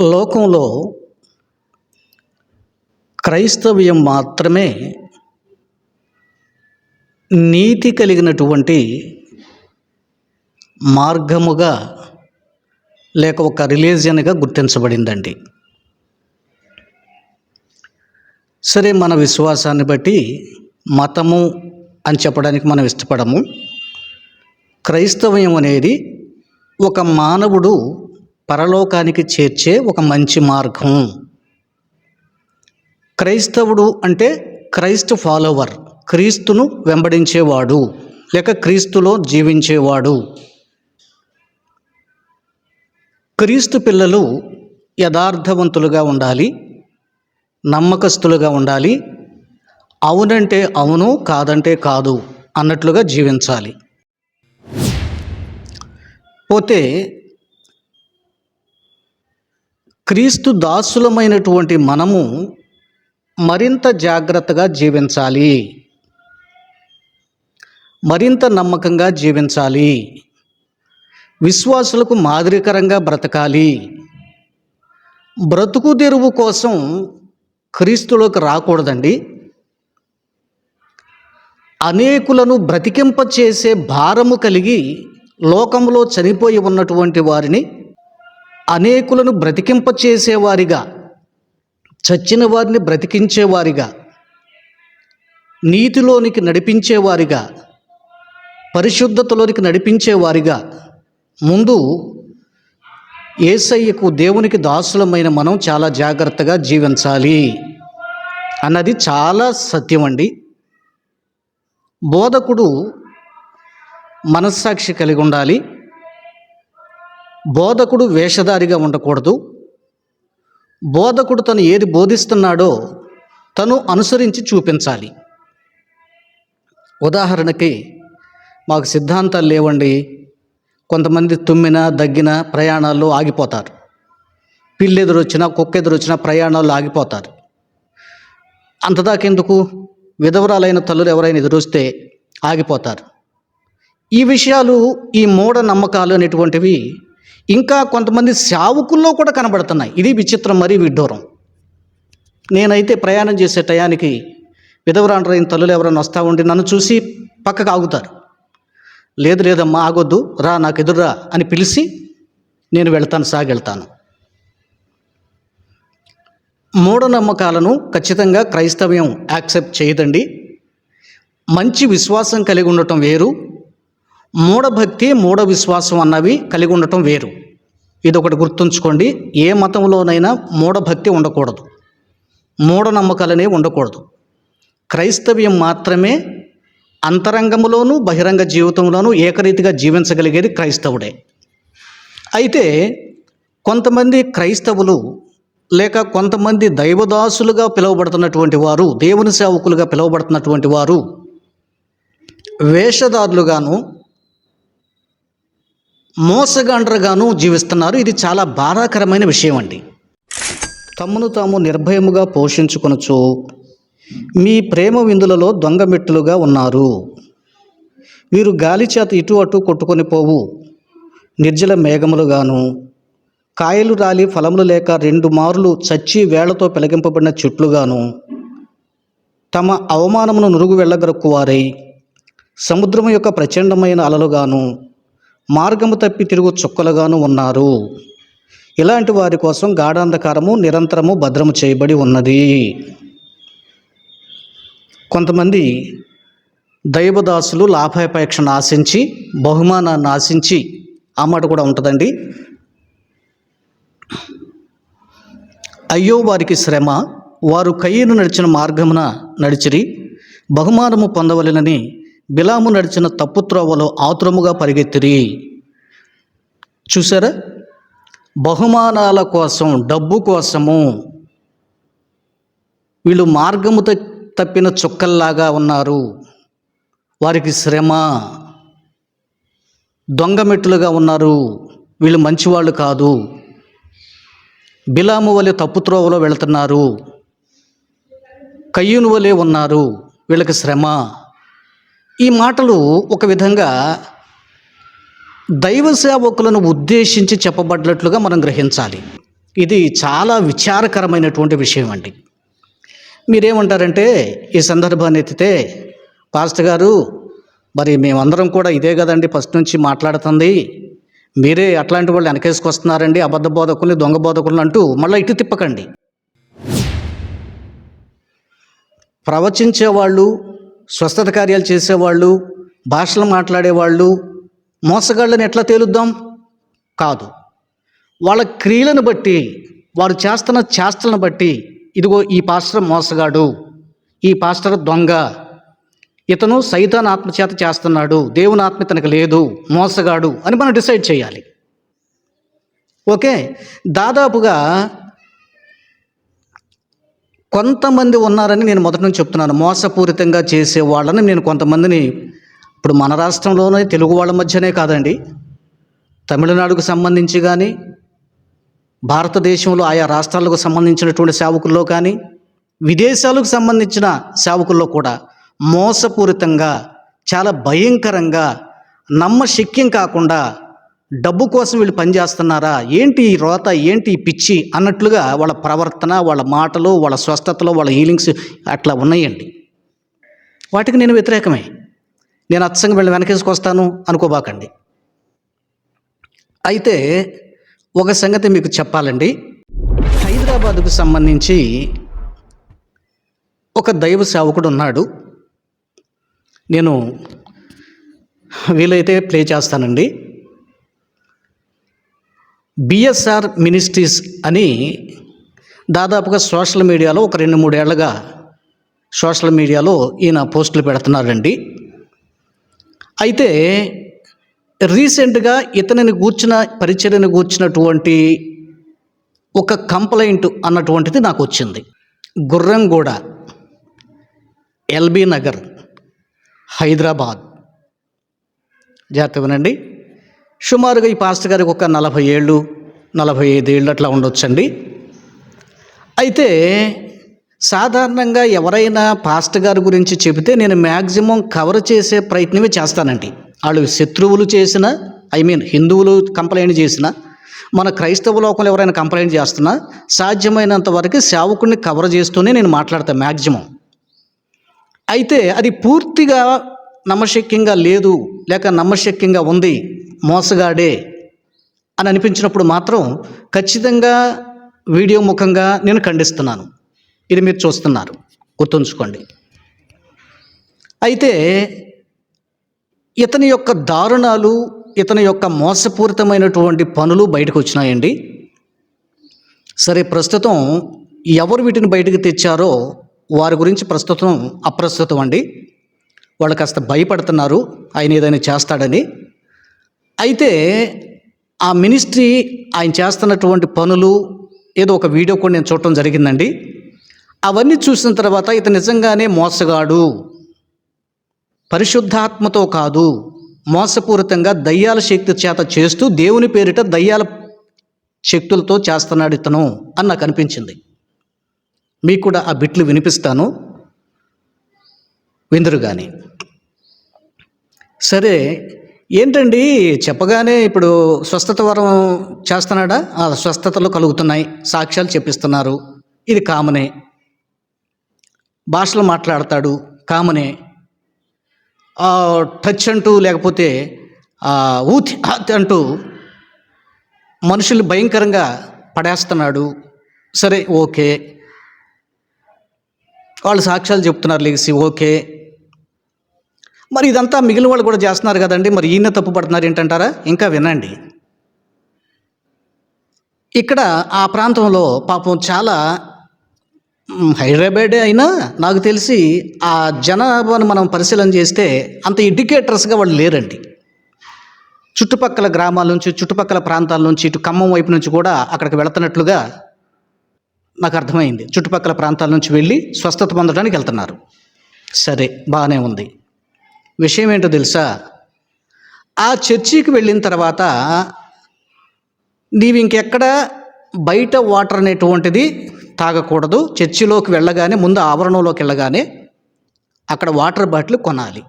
లోకంలో క్రైస్తవ్యం మాత్రమే నీతి కలిగినటువంటి మార్గముగా లేక ఒక రిలీజియన్గా గుర్తించబడిందండి. సరే మన విశ్వాసాన్ని బట్టి మతము అని చెప్పడానికి మనం ఇష్టపడము. క్రైస్తవ్యం అనేది ఒక మానవుడు పరలోకానికి చేర్చే ఒక మంచి మార్గం. క్రైస్తవుడు అంటే క్రైస్ట్ ఫాలోవర్ క్రీస్తును వెంబడించేవాడు లేక క్రీస్తులో జీవించేవాడు. క్రీస్తు పిల్లలు యథార్థవంతులుగా ఉండాలి నమ్మకస్తులుగా ఉండాలి అవునంటే అవును కాదంటే కాదు అన్నట్లుగా జీవించాలి. పోతే క్రీస్తు దాసులమైనటువంటి మనము మరింత జాగ్రత్తగా జీవించాలి. మరింత నమ్మకంగా జీవించాలి. విశ్వాసులకు మాదిరికరంగా బ్రతకాలి. బ్రతుకు తెరువు కోసం క్రీస్తులోకి రాకూడదండి. అనేకులను బ్రతికింపచేసే భారము కలిగి లోకంలో చనిపోయి ఉన్నటువంటి వారిని అనేకులను బ్రతికింపచేసేవారిగా చచ్చిన వారిని బ్రతికించేవారిగా నీతిలోనికి నడిపించేవారిగా పరిశుద్ధతలోనికి నడిపించేవారిగా. ముందు ఏసయ్యకు దేవునికి దాసులమైన మనం చాలా జాగ్రత్తగా జీవించాలి అన్నది చాలా సత్యం అండి బోధకుడు మనస్సాక్షి కలిగి ఉండాలి. బోధకుడు వేషధారిగా ఉండకూడదు. బోధకుడు తను ఏది బోధిస్తున్నాడో తను అనుసరించి చూపించాలి. ఉదాహరణకి మాకు సిద్ధాంతాలు లేవండి. కొంతమంది తుమ్మిన దగ్గిన ప్రయాణాల్లో ఆగిపోతారు. పిల్లి ఎదురొచ్చినా కుక్క ఎదురొచ్చినా ప్రయాణాల్లో ఆగిపోతారు. అంతదాకెందుకు విధవరాలైన తల్లులు ఎవరైనా ఎదురొస్తే ఆగిపోతారు. ఈ విషయాలు ఈ మూఢ నమ్మకాలు అనేటువంటివి ఇంకా కొంతమంది శావుకుల్లో కూడా కనబడుతున్నాయి. ఇది విచిత్రం మరీ విడ్డూరం. నేనైతే ప్రయాణం చేసే టయానికి విధవరాండ్రైన తల్లులు ఎవరైనా వస్తూ ఉండి నన్ను చూసి పక్కకు ఆగుతారు. లేదు లేదమ్మా ఆగొద్దు రా నాకు ఎదురురా అని పిలిచి నేను వెళ్తాను సాగెళ్తాను. మూఢనమ్మకాలను ఖచ్చితంగా క్రైస్తవ్యం యాక్సెప్ట్ చేయదండి. మంచి విశ్వాసం కలిగి ఉండటం వేరు మూఢభక్తి మూఢ విశ్వాసం అన్నవి కలిగి ఉండటం వేరు. ఇది ఒకటి గుర్తుంచుకోండి ఏ మతంలోనైనా మూఢభక్తి ఉండకూడదు. మూఢనమ్మకాలనేవి ఉండకూడదు. క్రైస్తవ్యం మాత్రమే అంతరంగంలోనూ బహిరంగ జీవితంలోనూ ఏకరీతిగా జీవించగలిగేది క్రైస్తవుడే. అయితే కొంతమంది క్రైస్తవులు లేక కొంతమంది దైవదాసులుగా పిలువబడుతున్నటువంటి వారు దేవుని సేవకులుగా పిలువబడుతున్నటువంటి వారు వేషధారులుగాను మోసగాండ్రగాను జీవిస్తున్నారు. ఇది చాలా బాధాకరమైన విషయం అండి. తమను తాము నిర్భయముగా పోషించుకొనచ్చు మీ ప్రేమ విందులలో దొంగమెట్టులుగా ఉన్నారు. వీరు గాలి చేత ఇటు అటు కొట్టుకొని పోవు. నిర్జల మేఘములుగాను కాయలు రాలి ఫలములు లేక రెండు మారులు చచ్చి వేళ్ళతో పెలగింపబడిన చెట్లుగాను తమ అవమానమును నురుగు వెళ్ళగరక్కువారై సముద్రము యొక్క ప్రచండమైన అలలుగాను మార్గము తప్పి తిరుగు చుక్కలుగాను ఉన్నారు. ఇలాంటి వారి కోసం గాఢాంధకారము నిరంతరము భద్రము చేయబడి ఉన్నది. కొంతమంది దైవదాసులు లాభాపేక్షను ఆశించి బహుమానాన్ని ఆశించి ఆ మాట కూడా ఉంటుందండి. అయ్యో వారికి శ్రమ వారు కయ్యను నడిచిన మార్గమున నడిచిరి బహుమానము పొందవలెనని బిలాము నడిచిన తప్పు త్రోవలో ఆతురముగా పరిగెత్తిరి. చూసారా బహుమానాల కోసం డబ్బు కోసము. వీళ్ళు మార్గము తప్పిన చుక్కల్లాగా ఉన్నారు. వారికి శ్రమ. దొంగమెట్టులుగా ఉన్నారు. వీళ్ళు మంచివాళ్ళు కాదు. బిలాము వలె తప్పు త్రోవలో వెళుతున్నారు. కయ్యూను వలె ఉన్నారు. వీళ్ళకి శ్రమ. ఈ మాటలు ఒక విధంగా దైవ సేవకులను ఉద్దేశించి చెప్పబడ్డట్లుగా మనం గ్రహించాలి. ఇది చాలా విచారకరమైనటువంటి విషయం అండి. మీరేమంటారంటే ఈ సందర్భాన్ని ఎత్తితే పాస్టర్ గారు మరి మేమందరం కూడా ఇదే కదండి ఫస్ట్ నుంచి మాట్లాడుతుంది. మీరే అట్లాంటి వాళ్ళు వెనకేసుకొస్తున్నారండి అబద్ధ బోధకుల్ని దొంగ బోధకులను అంటూ మళ్ళీ ఇటు తిప్పకండి. ప్రవచించేవాళ్ళు స్వస్థత కార్యాలు చేసేవాళ్ళు భాషలు మాట్లాడేవాళ్ళు మోసగాళ్ళని ఎట్లా తేలుద్దాం? కాదు. వాళ్ళ క్రియలను బట్టి వారు చేస్తున్న చేష్టలను బట్టి ఇదిగో ఈ పాస్టర్ మోసగాడు ఈ పాస్టర్ దొంగ ఇతను సైతాన్ ఆత్మచేత చేస్తున్నాడు దేవుని ఆత్మ ఇతనికి లేదు మోసగాడు అని మనం డిసైడ్ చేయాలి. ఓకే? దాదాపుగా కొంతమంది ఉన్నారని నేను మొదటి నుంచి చెప్తున్నాను. మోసపూరితంగా చేసే వాళ్ళని నేను కొంతమందిని ఇప్పుడు మన రాష్ట్రంలోనే తెలుగు వాళ్ళ మధ్యనే కాదండి. తమిళనాడుకు సంబంధించి కానీ భారతదేశంలో ఆయా రాష్ట్రాలకు సంబంధించినటువంటి సేవకుల్లో కానీ విదేశాలకు సంబంధించిన సేవకుల్లో కూడా మోసపూరితంగా చాలా భయంకరంగా నమ్మశక్యం కాకుండా డబ్బు కోసం వీళ్ళు పనిచేస్తున్నారా ఏంటి ఈ రోత? ఏంటి ఈ పిచ్చి? అన్నట్లుగా వాళ్ళ ప్రవర్తన వాళ్ళ మాటలు వాళ్ళ స్వస్థతలో వాళ్ళ హీలింగ్స్ అట్లా ఉన్నాయండి. వాటికి నేను వ్యతిరేకమే. నేను అచ్చంగా వీళ్ళు వెనకేసుకొస్తాను అనుకోబాకండి. అయితే ఒక సంగతి మీకు చెప్పాలండి. హైదరాబాద్కు సంబంధించి ఒక దైవ సేవకుడు ఉన్నాడు. నేను వీలైతే ప్లే చేస్తానండి. బిఎస్ఆర్ మినిస్ట్రీస్ అని దాదాపుగా సోషల్ మీడియాలో ఒక రెండు మూడేళ్ళుగా సోషల్ మీడియాలో ఈయన పోస్టులు పెడుతున్నారండి. అయితే రీసెంట్గా ఇతనిని కూర్చిన పరిచర్యను కూర్చున్నటువంటి ఒక కంప్లైంట్ అన్నటువంటిది నాకు వచ్చింది గుర్రంగూడ ఎల్బీ నగర్ హైదరాబాద్. జాగ్రత్త వినండి. సుమారుగా ఈ పాస్టర్ గారికి ఒక నలభై ఏళ్ళు నలభై ఐదు ఏళ్ళు అట్లా ఉండొచ్చండి. అయితే సాధారణంగా ఎవరైనా పాస్టర్ గారి గురించి చెబితే నేను మ్యాక్సిమం కవర్ చేసే ప్రయత్నమే చేస్తానండి. వాళ్ళు శత్రువులు చేసిన ఐ మీన్ హిందువులు కంప్లైంట్ చేసిన మన క్రైస్తవ లోకంలో ఎవరైనా కంప్లైంట్ చేస్తున్నా సాధ్యమైనంత వరకు సేవకుడిని కవర్ చేస్తూనే నేను మాట్లాడతాను మ్యాక్సిమం అయితే అది పూర్తిగా నమ్మశక్యంగా లేదు లేక నమ్మశక్యంగా ఉంది మోసగాడే అని అనిపించినప్పుడు మాత్రం ఖచ్చితంగా వీడియో ముఖంగా నేను ఖండిస్తున్నాను. ఇది మీరు చూస్తున్నారు. గుర్తుంచుకోండి. అయితే ఇతని యొక్క దారుణాలు ఇతని యొక్క మోసపూరితమైనటువంటి పనులు బయటకు వచ్చినాయండి. సరే ప్రస్తుతం ఎవరు వీటిని బయటకు తెచ్చారో వారి గురించి ప్రస్తుతం అప్రస్తుతం అండి. వాళ్ళు కాస్త భయపడుతున్నారు. ఆయన ఏదైనా చేస్తాడని. అయితే ఆ మినిస్ట్రీ ఆయన చేస్తున్నటువంటి పనులు ఏదో ఒక వీడియో కూడా నేను చూడటం జరిగిందండి. అవన్నీ చూసిన తర్వాత ఇతను నిజంగానే మోసగాడు. పరిశుద్ధాత్మతో కాదు మోసపూరితంగా దయ్యాల శక్తి చేత చేస్తూ దేవుని పేరిట దయ్యాల శక్తులతో చేస్తున్నాడు ఇతను అని నాకు అనిపించింది. మీకు కూడా ఆ బిట్లు వినిపిస్తాను. విందురు కానీ సరే ఏంటండి? చెప్పగానే ఇప్పుడు స్వస్థత వరం చేస్తున్నాడా? ఆ స్వస్థతలు కలుగుతున్నాయి. సాక్ష్యాలు చెప్పిస్తున్నారు. ఇది కామనే. భాషలు మాట్లాడతాడు. కామనే. టచ్ అంటూ లేకపోతే ఊతి అంటూ మనుషులు భయంకరంగా పడేస్తున్నాడు. సరే ఓకే. వాళ్ళు సాక్ష్యాలు చెప్తున్నారు లేచి ఓకే. మరి ఇదంతా మిగిలిన వాళ్ళు కూడా చేస్తున్నారు కదండి. మరి ఈయన తప్పు పడుతున్నారు ఏంటంటారా? ఇంకా వినండి. ఇక్కడ ఆ ప్రాంతంలో పాపం చాలా హైదరాబాద్ హైదరాబాదే అయినా నాకు తెలిసి ఆ జనాభాను మనం పరిశీలన చేస్తే అంత ఎడ్యుకేటర్స్గా వాళ్ళు లేరండి. చుట్టుపక్కల గ్రామాల నుంచి చుట్టుపక్కల ప్రాంతాల నుంచి ఇటు ఖమ్మం వైపు నుంచి కూడా అక్కడికి వెళుతున్నట్లుగా నాకు అర్థమైంది. చుట్టుపక్కల ప్రాంతాల నుంచి వెళ్ళి స్వస్థత పొందడానికి వెళ్తున్నారు. సరే బాగానే ఉంది. విషయం ఏంటో తెలుసా? ఆ చర్చికి వెళ్ళిన తర్వాత నీవు ఇంకెక్కడ బయట వాటర్ అనేటువంటిది తాగకూడదు. చర్చిలోకి వెళ్ళగానే ముందు ఆవరణంలోకి వెళ్ళగానే అక్కడ వాటర్ బాటిల్ కొనాలి.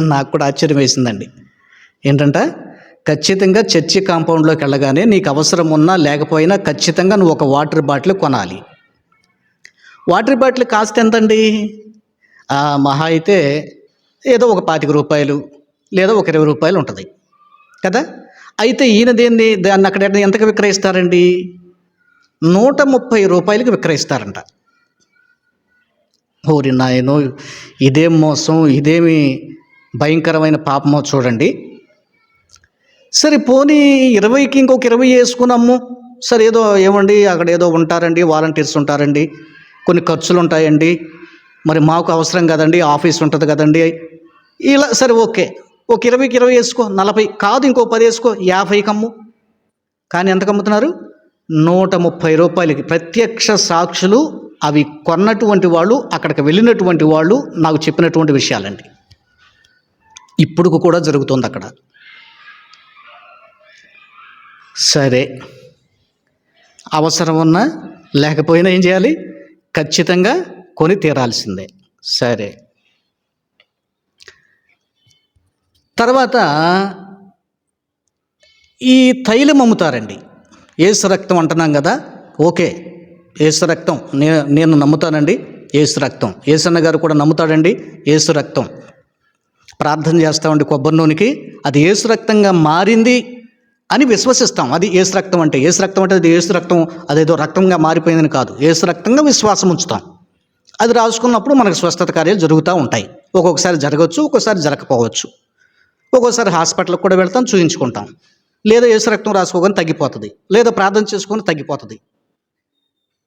నాకు కూడా ఆశ్చర్యం వేసిందండి. ఏంటంట ఖచ్చితంగా చర్చి కాంపౌండ్లోకి వెళ్ళగానే నీకు అవసరం ఉన్నా లేకపోయినా ఖచ్చితంగా నువ్వు ఒక వాటర్ బాటిల్ కొనాలి. వాటర్ బాటిల్ కాస్ట్ ఎంతండి? మహా అయితే ఏదో ఒక పాతిక రూపాయలు లేదా ఒక ఇరవై రూపాయలు ఉంటుంది. కదా? అయితే ఈయన దేన్ని దాన్ని అక్కడ ఎంతకు విక్రయిస్తారండి? నూట ముప్పై రూపాయలకి విక్రయిస్తారంట. ఓరి నాయనో ఇదేం మోసం ఇదేమి భయంకరమైన పాపమో చూడండి. సరే పోనీ ఇరవైకి ఇంకొక ఇరవై వేసుకున్నాము. సరే ఏదో ఏమండి అక్కడ ఏదో ఉంటారండి వాలంటీర్స్ ఉంటారండి కొన్ని ఖర్చులు ఉంటాయండి మరి మాకు అవసరం కదండి ఆఫీస్ ఉంటుంది కదండి. ఇలా సరే ఓకే. ఒక ఇరవైకి ఇరవై వేసుకో నలభై. కాదు ఇంకో పది వేసుకో యాభైకి అమ్ము కానీ ఎంతకు అమ్ముతున్నారు నూట ముప్పై రూపాయలకి. ప్రత్యక్ష సాక్షులు అవి కొన్నటువంటి వాళ్ళు అక్కడికి వెళ్ళినటువంటి వాళ్ళు నాకు చెప్పినటువంటి విషయాలండి. ఇప్పుడు కూడా జరుగుతుంది అక్కడ. సరే. అవసరం ఉన్నా లేకపోయినా ఏం చేయాలి? ఖచ్చితంగా కొని తీరాల్సిందే. సరే. తర్వాత ఈ తైలం అమ్ముతారండి. ఏసు రక్తం అంటున్నాం కదా? ఓకే. ఏసు రక్తం. నే నేను నమ్ముతానండి. ఏసు రక్తం. ఏసన్న గారు కూడా నమ్ముతాడండి. ఏసు రక్తం. ప్రార్థన చేస్తామండి కొబ్బరి నూనెకి. అది ఏసు రక్తంగా మారింది అని విశ్వసిస్తాం. అది ఏసు రక్తం అంటే. ఏసు రక్తం అంటే అది ఏసు రక్తం అదేదో రక్తంగా మారిపోయిందని కాదు. ఏసు రక్తంగా విశ్వాసం ఉంచుతాం. అది రాసుకున్నప్పుడు మనకు స్వస్థత కార్యాలు జరుగుతూ ఉంటాయి. ఒక్కొక్కసారి జరగవచ్చు ఒక్కోసారి జరగకపోవచ్చు. ఒక్కోసారి హాస్పిటల్కి కూడా వెళ్తాం చూయించుకుంటాం. లేదా ఏసు రక్తం రాసుకోగానే తగ్గిపోతుంది. లేదా ప్రార్థన చేసుకొని తగ్గిపోతుంది.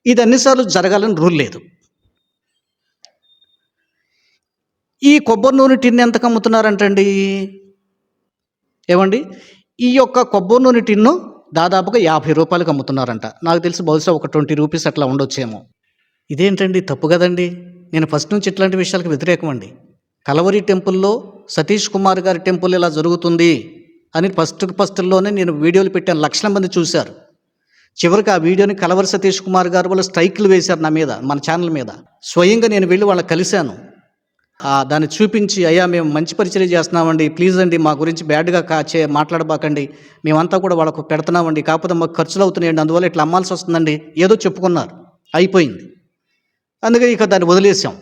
ఇది అన్నిసార్లు జరగాలని రూల్ లేదు. ఈ కొబ్బరి నూనె టిన్ ఎంతకు అమ్ముతున్నారంటండి ఏమండి? ఈ యొక్క కొబ్బరి నూనె టిన్ను దాదాపుగా యాభై రూపాయలకు అమ్ముతున్నారంట నాకు తెలిసి బహుశా ఒక ట్వంటీ రూపీస్ అట్లా ఉండొచ్చేమో. ఇదేంటండి? తప్పు కదండి? నేను ఫస్ట్ నుంచి ఇట్లాంటి విషయాలకు వ్యతిరేకం అండి కలవరి టెంపుల్లో సతీష్ కుమార్ గారి టెంపుల్ ఇలా జరుగుతుంది అని ఫస్ట్ ఫస్ట్లోనే నేను వీడియోలు పెట్టాను. లక్షల మంది చూశారు. చివరికి ఆ వీడియోని కలవరి సతీష్ కుమార్ గారు వాళ్ళు స్ట్రైక్లు వేశారు నా మీద మన ఛానల్ మీద. స్వయంగా నేను వెళ్ళి వాళ్ళకి కలిశాను. దాన్ని చూపించి అయ్యా మేము మంచి పరిచయం చేస్తున్నామండి. ప్లీజ్ అండి మా గురించి బ్యాడ్గా కాచే మాట్లాడబాకండి. మేమంతా కూడా వాళ్ళకు పెడుతున్నామండి. కాకపోతే మాకు ఖర్చులు అవుతున్నాయండి. అందువల్ల ఇట్లా అమ్మాల్సి వస్తుందండి. ఏదో చెప్పుకున్నారు. అయిపోయింది. అందుకే ఇక దాన్ని వదిలేసాం.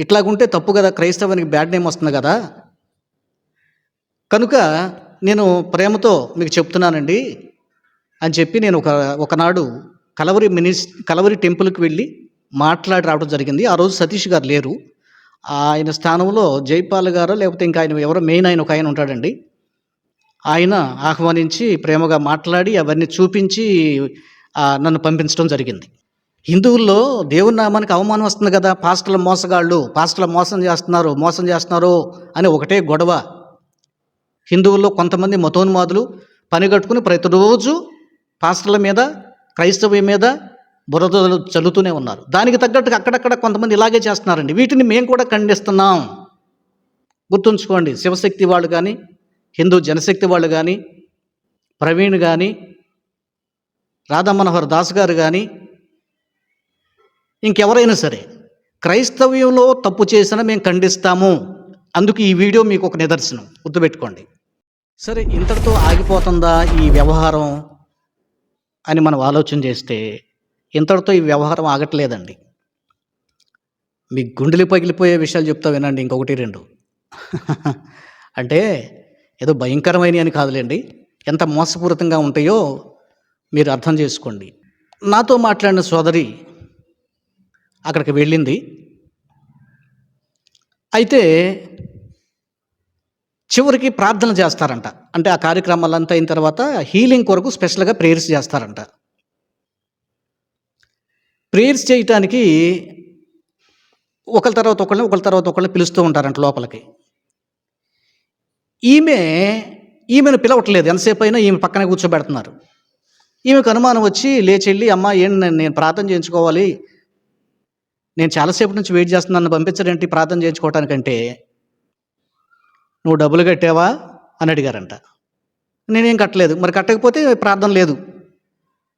ఇట్లాగుంటే తప్పు కదా క్రైస్తవానికి బ్యాడ్ నేమ్ వస్తుంది కదా. కనుక నేను ప్రేమతో మీకు చెప్తున్నానండి. అని చెప్పి నేను ఒక ఒకనాడు కలవరి మినిస్ కలవరి టెంపుల్కి వెళ్ళి మాట్లాడి రావడం జరిగింది. ఆ రోజు సతీష్ గారు లేరు. ఆయన స్థానంలో జైపాల్ గారు లేకపోతే ఇంకా ఆయన ఎవరో మెయిన్ ఆయన ఒక ఆయన ఉంటాడండి. ఆయన ఆహ్వానించి ప్రేమగా మాట్లాడి అవన్నీ చూపించి నన్ను పంపించడం జరిగింది. హిందువుల్లో దేవుని నామానికి అవమానం వస్తుంది కదా? పాస్టర్ల మోసగాళ్ళు పాస్టర్ల మోసం చేస్తున్నారు మోసం చేస్తున్నారు అని ఒకటే గొడవ. హిందువుల్లో కొంతమంది మతోన్మాదులు పని కట్టుకుని ప్రతిరోజు పాస్టర్ల మీద క్రైస్తవ మీద బురద చల్లుతూనే ఉన్నారు. దానికి తగ్గట్టుగా అక్కడక్కడ కొంతమంది ఇలాగే చేస్తున్నారండి. వీటిని మేము కూడా ఖండిస్తున్నాం. గుర్తుంచుకోండి శివశక్తి వాళ్ళు కానీ హిందూ జనశక్తి వాళ్ళు కానీ ప్రవీణ్ కానీ రాధామనోహర్ దాస్ గారు కానీ ఇంకెవరైనా సరే క్రైస్తవ్యంలో తప్పు చేసినా మేము ఖండిస్తాము. అందుకు ఈ వీడియో మీకు ఒక నిదర్శనం. గుర్తుపెట్టుకోండి. సరే ఇంతటితో ఆగిపోతుందా ఈ వ్యవహారం అని మనం ఆలోచన చేస్తే ఇంతటితో ఈ వ్యవహారం ఆగట్లేదండి. మీ గుండెలు పగిలిపోయే విషయాలు చెప్తా వినండి ఇంకొకటి రెండు. అంటే ఏదో భయంకరమైన అని కాదులేండి. ఎంత మోసపూరితంగా ఉంటాయో మీరు అర్థం చేసుకోండి. నాతో మాట్లాడిన సోదరి అక్కడికి వెళ్ళింది. అయితే చివరికి ప్రార్థన చేస్తారంట. అంటే ఆ కార్యక్రమాలంతా అయిన తర్వాత హీలింగ్ కొరకు స్పెషల్గా ప్రేయర్స్ చేస్తారంట. ప్రేయర్స్ చేయటానికి ఒకరి తర్వాత ఒకళ్ళని ఒకరి తర్వాత ఒకళ్ళని పిలుస్తూ ఉంటారంట లోపలికి. ఈమె ఈమెను పిలవట్లేదు. ఎంతసేపు అయినా ఈమె పక్కనే కూర్చోబెడుతున్నారు. ఈమెకు అనుమానం వచ్చి లేచి వెళ్ళి అమ్మ ఏంటి నేను ప్రార్థన చేయించుకోవాలి? నేను చాలాసేపు నుంచి వెయిట్ చేస్తున్నాను. పంపించరేంటి? ప్రార్థన చేయించుకోవటానికంటే. నువ్వు డబ్బులు కట్టావా? అని అడిగారంట. నేనేం కట్టలేదు. మరి కట్టకపోతే ప్రార్థన లేదు.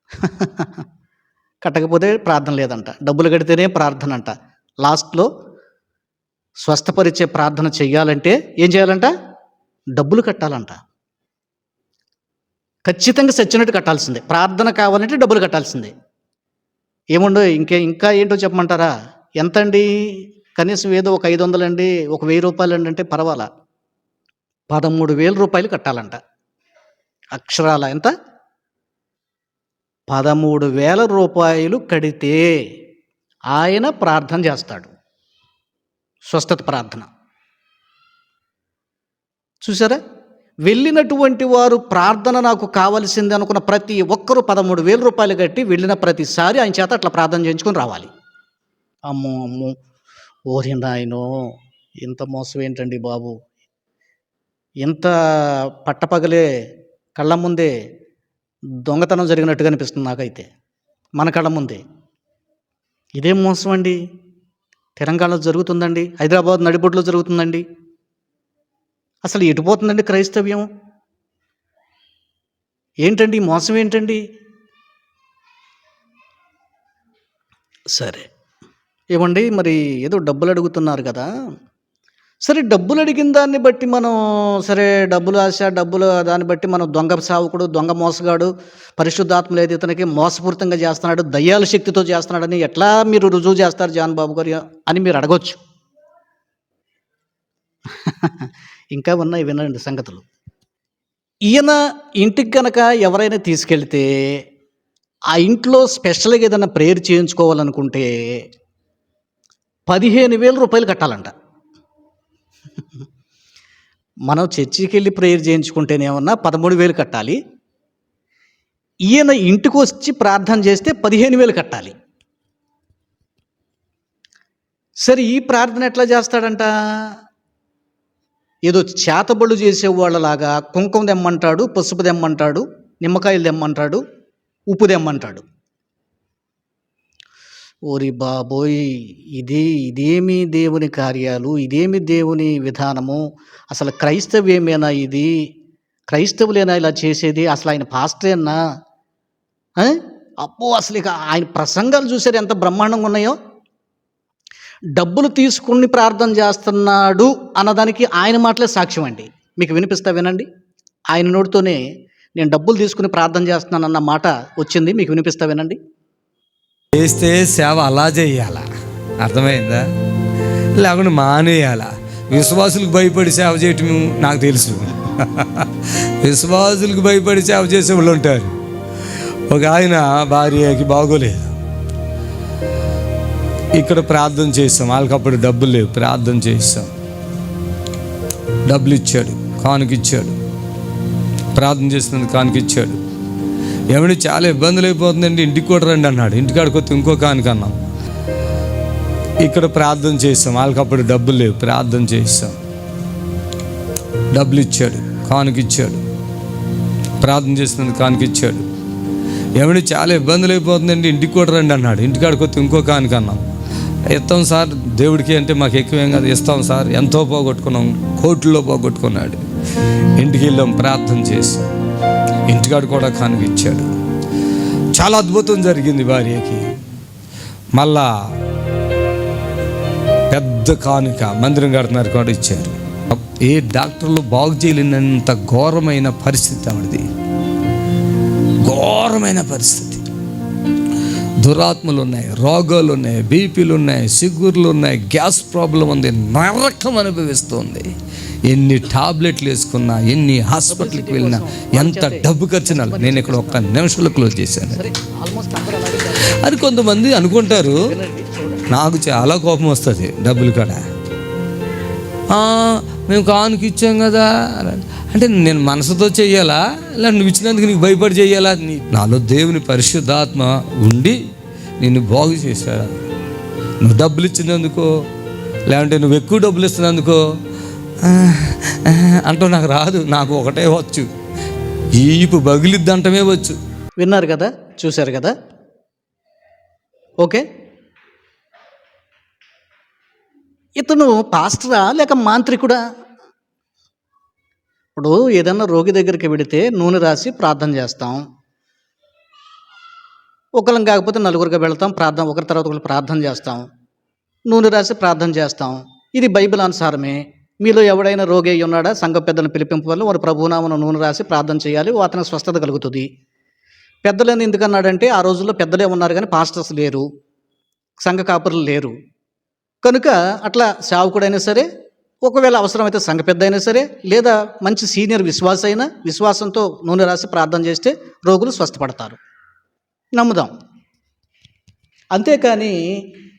కట్టకపోతే ప్రార్థన లేదంట. డబ్బులు కడితేనే ప్రార్థన అంట లాస్ట్లో స్వస్థపరిచే ప్రార్థన చెయ్యాలంటే ఏం చేయాలంట? డబ్బులు కట్టాలంట. ఖచ్చితంగా సచ్చినట్టు కట్టాల్సిందే. ప్రార్థన కావాలంటే డబ్బులు కట్టాల్సిందే. ఏముండు? ఇంకే ఇంకా ఏంటో చెప్పమంటారా? ఎంత అండి కనీసం ఏదో ఒక ఐదు వందలండి ఒక వెయ్యి రూపాయలు అండి అంటే పర్వాలా? పదమూడు వేల రూపాయలు కట్టాలంట. అక్షరాల ఎంత? పదమూడు వేల రూపాయలు కడితే ఆయన ప్రార్థన చేస్తాడు. స్వస్థత ప్రార్థన. చూసారా? వెళ్ళినటువంటి వారు ప్రార్థన నాకు కావలసింది అనుకున్న ప్రతి ఒక్కరూ పదమూడు వేల రూపాయలు కట్టి వెళ్ళిన ప్రతిసారి ఆయన చేత అట్లా ప్రార్థన చేయించుకొని రావాలి. అమ్మో అమ్మో. ఓరి నాయనో ఇంత మోసం ఏంటండి బాబు? ఇంత పట్టపగలే కళ్ళ ముందే దొంగతనం జరిగినట్టుగా అనిపిస్తుంది నాకైతే మన కళ్ళ ముందే. ఇదేం మోసం అండి? తెలంగాణలో జరుగుతుందండి? హైదరాబాద్ నడిబొడ్లో జరుగుతుందండి? అసలు ఎటు పోతుందండి క్రైస్తవ్యం? ఏంటండి మోసం ఏంటండి? సరే. ఏమండి మరి ఏదో డబ్బులు అడుగుతున్నారు కదా. సరే డబ్బులు అడిగిన దాన్ని బట్టి మనం సరే డబ్బులు ఆశ డబ్బులు దాన్ని బట్టి మనం దొంగ సావుకుడు దొంగ మోసగాడు పరిశుద్ధాత్మ లేదు ఇతనికి మోసపూరితంగా చేస్తున్నాడు దయ్యాల శక్తితో చేస్తున్నాడని ఎట్లా మీరు రుజువు చేస్తారు జాన్ బాబు గారు అని మీరు అడగొచ్చు. ఇంకా ఉన్నాయి వినండి సంగతులు. ఈయన ఇంటికి కనుక ఎవరైనా తీసుకెళ్తే ఆ ఇంట్లో స్పెషల్గా ఏదైనా ప్రేయర్ చేయించుకోవాలనుకుంటే పదిహేను వేల రూపాయలు కట్టాలంట. మనం చర్చికి వెళ్ళి ప్రేయర్ చేయించుకుంటేనేమన్నా పదమూడు వేలు కట్టాలి. ఈయన ఇంటికి వచ్చి ప్రార్థన చేస్తే పదిహేను వేలు కట్టాలి. సరే ఈ ప్రార్థన ఎట్లా చేస్తాడంట? ఏదో చేతబళ్ళు చేసేవాళ్ళలాగా కుంకుమ తెమ్మంటాడు పసుపు తెమ్మంటాడు నిమ్మకాయలు తెమ్మంటాడు ఉప్పు తెమ్మంటాడు. ఓరి బాబోయ్ ఇది ఇదేమి దేవుని కార్యాలు ఇదేమి దేవుని విధానము? అసలు క్రైస్తవ్యమేనా ఇది? క్రైస్తవులేనా ఇలా చేసేది? అసలు ఆయన పాస్టరేనా? ఆ? అబ్బో అసలు ఇక ఆయన ప్రసంగాలు చూసారు ఎంత బ్రహ్మాండంగా ఉన్నాయో? డబ్బులు తీసుకుని ప్రార్థన చేస్తున్నాడు అన్నదానికి ఆయన మాటలే సాక్ష్యం అండి. మీకు వినిపిస్తా వినండి. ఆయన నోటితోనే నేను డబ్బులు తీసుకుని ప్రార్థన చేస్తున్నాను అన్న మాట వచ్చింది. మీకు వినిపిస్తా వినండి. చేస్తే సేవ అలా చేయాలా? అర్థమైందా? లేకుండా మానేయాలా? విశ్వాసులకు భయపడి సేవ చేయటం నాకు తెలుసు. విశ్వాసులకు భయపడి సేవ చేసే వాళ్ళు ఉంటారు. ఒక ఆయన భార్యకి బాగోలేదు. ఇక్కడ ప్రార్థన చేస్తాం. వాళ్ళకి అప్పుడు డబ్బులు లేవు. ప్రార్థన చేస్తాం. డబ్బులు ఇచ్చాడు కానుకిచ్చాడు. ప్రార్థన చేసినందుకు కానుకిచ్చాడు. ఎవడి చాలా ఇబ్బందులు అయిపోతుందండి. ఇంటికి కూడా రండి అన్నాడు. ఇంటికాడికి వస్తే ఇంకో కానుకన్నాం ఇక్కడ ప్రార్థన చేస్తాం. వాళ్ళకి అప్పుడు డబ్బులు లేవు. ప్రార్థన చేస్తాం. డబ్బులు ఇచ్చాడు కానుకిచ్చాడు. ప్రార్థన చేస్తున్నందుకు కానికిచ్చాడు. ఎవడి చాలా ఇబ్బందులు అయిపోతుందండి. ఇంటికి కూడా రండి అన్నాడు. ఇంటికాడికి వస్తే ఇంకో కానుకన్నాం ఇస్తాం సార్ దేవుడికి అంటే మాకు ఎక్కువేం కాదు ఇస్తాం సార్. ఎంతో పోగొట్టుకున్నాం కోట్లలో పోగొట్టుకున్నాడు. ఇంటికి వెళ్ళాం ప్రార్థన చేసి ఇంటికాడ కూడా కానుక ఇచ్చాడు చాలా అద్భుతం జరిగింది భార్యకి. మళ్ళా పెద్ద కానుక మందిరం కడుతున్నారు కూడా ఇచ్చారు. ఏ డాక్టర్లు బాగు చేయలేనంత ఘోరమైన పరిస్థితి ఆవిడది. ఘోరమైన పరిస్థితి. దురాత్మలు ఉన్నాయి రోగాలు ఉన్నాయి బీపీలు ఉన్నాయి సిగ్గుర్లు ఉన్నాయి గ్యాస్ ప్రాబ్లం ఉంది నరకం అనుభవిస్తుంది. ఎన్ని టాబ్లెట్లు వేసుకున్నా ఎన్ని హాస్పిటల్కి వెళ్ళినా ఎంత డబ్బు ఖర్చునా నేను ఇక్కడ ఒక్క నిమిషంలో క్లోజ్ చేశాను అది. కొంతమంది అనుకుంటారు నాకు చాలా కోపం వస్తుంది డబ్బులు కాడ. మేము కానుక ఇచ్చాం కదా అంటే. నేను మనసుతో చెయ్యాలా? ఇలా నువ్వు ఇచ్చినందుకు నీకు భయపడి చెయ్యాలా? నీ- నాలో దేవుని పరిశుద్ధాత్మ ఉండి నిన్ను బాగు చేశారా నువ్వు డబ్బులు ఇచ్చినందుకో లేదంటే నువ్వు ఎక్కువ డబ్బులు ఇస్తున్నందుకో? అంటూ నాకు రాదు. నాకు ఒకటే వచ్చు. ఈపు బగిలిద్దంటమే వచ్చు. విన్నారు కదా? చూశారు కదా? ఓకే? ఇతను పాస్టరా లేక మాంత్రికుడా? ఇప్పుడు ఏదైనా రోగి దగ్గరికి వెడితే నూనె రాసి ప్రార్థన చేస్తాం. ఒకళ్ళం కాకపోతే నలుగురికి వెళ్తాం ప్రార్థన ఒకరి తర్వాత ఒకరు ప్రార్థన చేస్తాం. నూనె రాసి ప్రార్థన చేస్తాం. ఇది బైబిల్ అనుసారమే మీలో ఎవడైనా రోగి అయి ఉన్నాడా? సంఘ పెద్దలను పిలిపింపు వల్ల వారు ప్రభునామను నూనె రాసి ప్రార్థన చేయాలి అతనికి స్వస్థత కలుగుతుంది. పెద్దలని ఎందుకన్నాడంటే ఆ రోజుల్లో పెద్దలే ఉన్నారు కానీ పాస్టర్స్ లేరు. సంఘ కాపురులు లేరు. కనుక అట్లా సేవకుడైనా సరే ఒకవేళ అవసరమైతే సంఘ పెద్ద అయినా సరే లేదా మంచి సీనియర్ విశ్వాస అయినా విశ్వాసంతో నూనె రాసి ప్రార్థన చేస్తే రోగులు స్వస్థపడతారు. నమ్ముదాం. అంతేకాని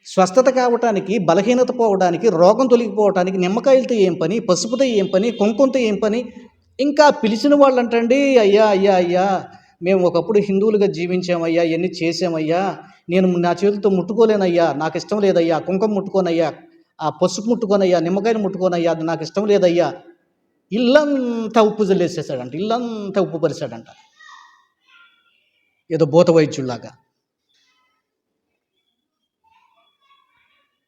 స్వస్థత కావటానికి బలహీనత పోవడానికి రోగం తొలగిపోవటానికి నిమ్మకాయలతో ఏం పని పసుపుతో ఏం పని కుంకుమతో ఏం పని ఇంకా పిలిచిన వాళ్ళు అంటండి అయ్యా అయ్యా అయ్యా మేము ఒకప్పుడు హిందువులుగా జీవించామయ్యా ఎన్ని చేసామయ్యా నేను నా చేతులతో ముట్టుకోలేనయ్యా నాకు ఇష్టం లేదయ్యా కుంకుమ ముట్టుకోనయ్యా ఆ పసుపు ముట్టుకోనయ్యా నిమ్మకాయలు ముట్టుకోనయ్యా అది నాకు ఇష్టం లేదయ్యా. ఇల్లంతా ఉప్పు జల్లేసేసాడంట ఇల్లంతా ఉప్పు పరిచాడంట ఏదో భూత వైద్యుల్లాగా.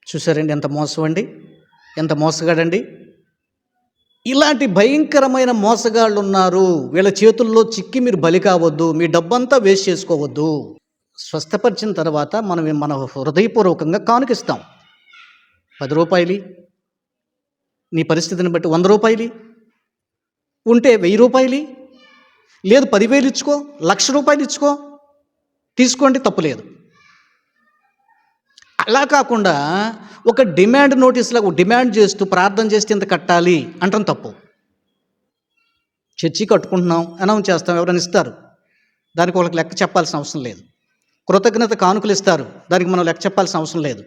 చూసారండి ఎంత మోసం అండి ఎంత మోసగాడండి? ఇలాంటి భయంకరమైన మోసగాళ్ళు ఉన్నారు వీళ్ళ చేతుల్లో చిక్కి మీరు బలి కావద్దు మీ డబ్బంతా వేస్ట్ చేసుకోవద్దు. స్వస్థపరిచిన తర్వాత మనం మన హృదయపూర్వకంగా కానుకిస్తాం. పది రూపాయలు నీ పరిస్థితిని బట్టి వంద రూపాయలు ఉంటే వెయ్యి రూపాయలు లేదు పదివేలు ఇచ్చుకో లక్ష రూపాయలు ఇచ్చుకో తీసుకోండి తప్పులేదు అలా కాకుండా ఒక డిమాండ్ నోటీస్లో డిమాండ్ చేస్తూ ప్రార్థన చేస్తే ఇంత కట్టాలి అంటాం తప్పు. చర్చి కట్టుకుంటున్నాం అనౌన్స్ చేస్తాం ఎవరైనా ఇస్తారు. దానికి వాళ్ళకి లెక్క చెప్పాల్సిన అవసరం లేదు. కృతజ్ఞత కానుకలు ఇస్తారు. దానికి మనం లెక్క చెప్పాల్సిన అవసరం లేదు.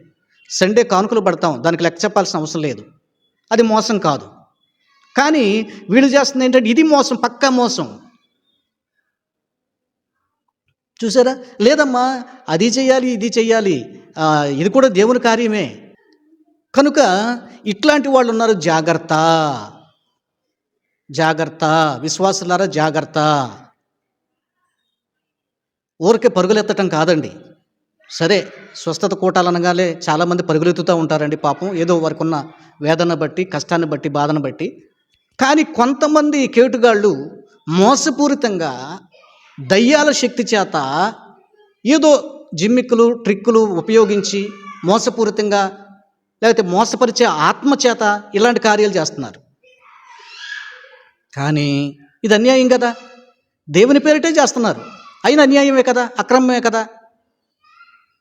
సండే కానుకలు పడతాం. దానికి లెక్క చెప్పాల్సిన అవసరం లేదు. అది మోసం కాదు. కానీ వీళ్ళు చేస్తుంది ఏంటంటే ఇది మోసం పక్కా మోసం. చూసారా? లేదమ్మా అది చెయ్యాలి ఇది చేయాలి. ఇది కూడా దేవుని కార్యమే. కనుక ఇట్లాంటి వాళ్ళు ఉన్నారు జాగ్రత్త. జాగ్రత్త. విశ్వాసులారా జాగ్రత్త. ఊరికే పరుగులెత్తటం కాదండి. సరే స్వస్థత కూటాలనగానే చాలామంది పరుగులెత్తుతూ ఉంటారండి పాపం. ఏదో వారికి ఉన్న వేదన బట్టి కష్టాన్ని బట్టి బాధను బట్టి. కానీ కొంతమంది కేటుగాళ్ళు మోసపూరితంగా దయ్యాల శక్తి చేత ఏదో జిమ్మిక్కులు ట్రిక్కులు ఉపయోగించి మోసపూరితంగా లేకపోతే మోసపరిచే ఆత్మ చేత ఇలాంటి కార్యాలు చేస్తున్నారు. కానీ ఇది అన్యాయం కదా. దేవుని పేరిటే చేస్తున్నారు. అయిన అన్యాయమే కదా? అక్రమమే కదా?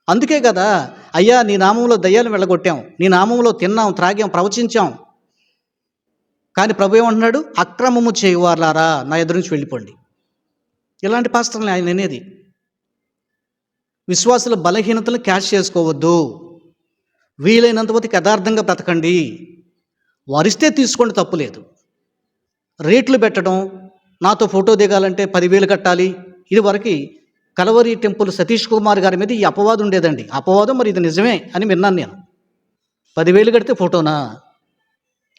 అందుకే కదా అయ్యా నీ నామంలో దయ్యాలు వెళ్ళగొట్టాం. నీ నామంలో తిన్నాం త్రాగాం ప్రవచించాం. కానీ ప్రభు ఏమంటున్నాడు? అక్రమము చేయువార్లారా నా ఎదురు నుంచి వెళ్ళిపోండి. ఇలాంటి పాస్టర్ని ఆయన అనేది విశ్వాసుల బలహీనతలు క్యాష్ చేసుకోవద్దు. వీలైనంత వరకు యథార్థంగా బ్రతకండి. వరిస్తే తీసుకోండి తప్పులేదు రేట్లు పెట్టడం నాతో ఫోటో దిగాలంటే పదివేలు కట్టాలి. ఇది వరకు కలవరి టెంపుల్ సతీష్ కుమార్ గారి మీద ఈ అపవాదం ఉండేదండి. అపవాదం మరి ఇది నిజమే అని విన్నాను నేను. పదివేలు కడితే ఫోటోనా?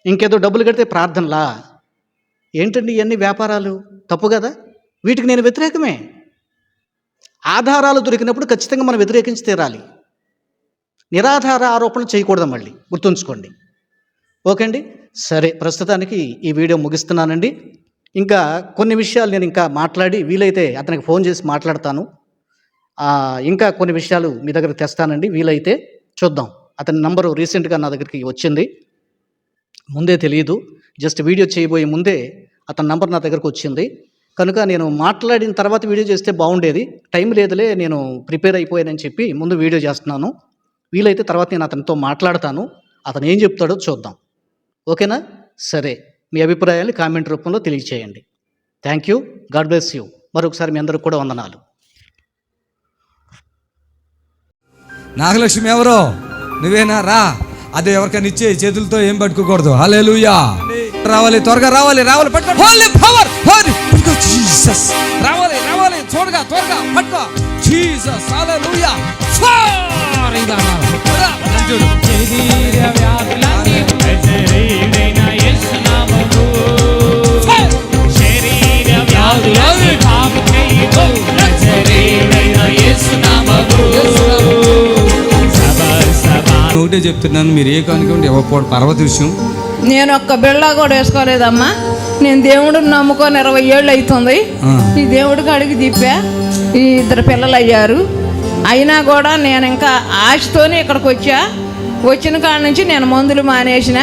ఇంకేదో డబ్బులు కడితే ప్రార్థనలా? ఏంటండి ఇవన్నీ వ్యాపారాలు? తప్పు కదా? వీటికి నేను వ్యతిరేకమే. ఆధారాలు దొరికినప్పుడు ఖచ్చితంగా మనం వ్యతిరేకించి తీరాలి. నిరాధార ఆరోపణలు చేయకూడదు మళ్ళీ. గుర్తుంచుకోండి. ఓకే అండి? సరే ప్రస్తుతానికి ఈ వీడియో ముగిస్తున్నానండి. ఇంకా కొన్ని విషయాలు నేను ఇంకా మాట్లాడి వీలైతే అతనికి ఫోన్ చేసి మాట్లాడతాను. ఇంకా కొన్ని విషయాలు మీ దగ్గర తెస్తానండి వీలైతే చూద్దాం. అతని నంబరు రీసెంట్గా నా దగ్గరికి వచ్చింది. ముందే తెలియదు. జస్ట్ వీడియో చేయబోయే ముందే అతని నంబర్ నా దగ్గరకు వచ్చింది. కనుక నేను మాట్లాడిన తర్వాత వీడియో చేస్తే బాగుండేది. టైం లేదులే నేను ప్రిపేర్ అయిపోయానని చెప్పి ముందు వీడియో చేస్తున్నాను. వీలైతే తర్వాత నేను అతనితో మాట్లాడతాను. అతను ఏం చెప్తాడో చూద్దాం. ఓకేనా? సరే. మీ అభిప్రాయాన్ని కామెంట్ రూపంలో తెలియచేయండి. Thank you god bless you మరొకసారి మీ అందరికి కూడా వందనాలు. నాగలక్ష్మి ఎవరో? నువ్వేనా? రా. అదే ఎవరికైనా ఇచ్చే చేతులతో ఏం పట్టుకోకూడదు. హల్లెలూయా రావాలి త్వరగా రావాలి రావాలి పట్టుకో. హోలీ పవర్ హోలీ జీసస్ రావాలి రావాలి త్వరగా త్వరగా పట్టుకో. జీసస్ శరీర వ్యాధులన్నీ ఒకటే చెప్తున్నాను మీరు ఏ కానుకోండి ఎవరు పర్వత విషయం. నేను ఒక్క బిళ్ళ కూడా వేసుకోలేదమ్మా. నేను దేవుడిని నమ్ముకొని ఇరవై ఏళ్ళు అవుతుంది. ఈ దేవుడికి అడిగి తిప్పా. ఈ ఇద్దరు పిల్లలు అయ్యారు. అయినా కూడా నేను ఇంకా ఆశతోనే ఇక్కడికి వచ్చా. వచ్చిన కాడ నుంచి నేను మందులు మానేసిన.